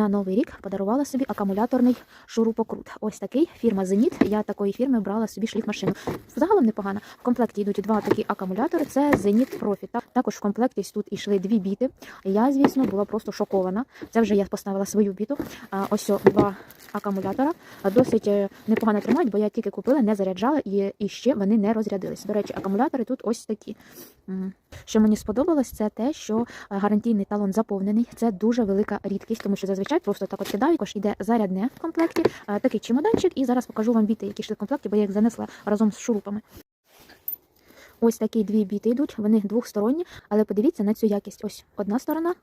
На новий рік подарувала собі акумуляторний шурупокрут. Ось такий фірма Зеніт. Я такої фірми брала собі шліфмашину. Загалом непогано. В комплекті йдуть два такі акумулятори. Це Зеніт Профі. Так, також в комплекті тут ішли дві біти. Я, звісно, була просто шокована. Це вже я поставила свою біту. Ось два акумулятора. Досить е, непогано тримають, бо я тільки купила, не заряджала і, і ще вони не розрядились. До речі, акумулятори тут ось такі. Що мені сподобалось, це те, що е, гарантійний талон заповнений. Це дуже велика рідкість, тому що зазвичай просто так от кидають. Також іде зарядне в комплекті, е, такий чемоданчик, і зараз покажу вам біти, які йшли в комплекті, бо я їх занесла разом з шурупами. Ось такі дві біти йдуть, вони двохсторонні, але подивіться на цю якість. Ось одна сторона,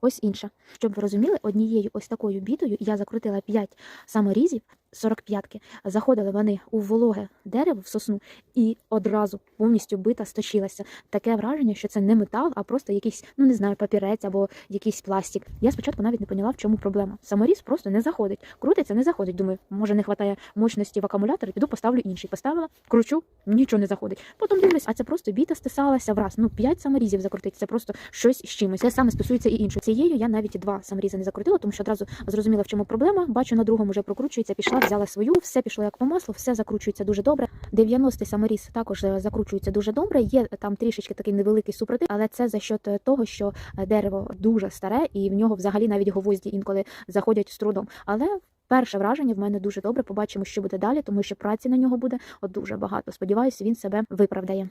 ось інша. Щоб ви розуміли, однією ось такою бітою я закрутила 5 саморізів 45-ки. Заходили вони у вологе дерево в сосну і одразу повністю бита сточилася. Таке враження, що це не метал, а просто якийсь, ну не знаю, папірець або якийсь пластик. Я спочатку навіть не поняла, в чому проблема. Саморіз просто не заходить. Крутиться, не заходить. Думаю, може не вистачає мощності в акумуляторі, піду поставлю інший. Поставила, кручу, нічого не заходить. Потім дивлюсь, а це просто біта стисалася враз. Ну, 5 саморізів закрутити, це просто щось з чимось. Це саме стосується і іншого. Цією я навіть два саморізи не закрутила, тому що одразу зрозуміла, в чому проблема. Бачу, на другому вже прокручується, пішла, взяла свою, все пішло як по маслу, все закручується дуже добре. 90-й саморіз також е, закручується дуже добре. Є там трішечки такий невеликий супротив, але це за счет е, того, що е, дерево дуже старе, і в нього взагалі навіть гвозді інколи заходять з трудом. Але перше враження в мене дуже добре. Побачимо, що буде далі, тому що праці на нього буде дуже багато. Сподіваюся, він себе виправдає.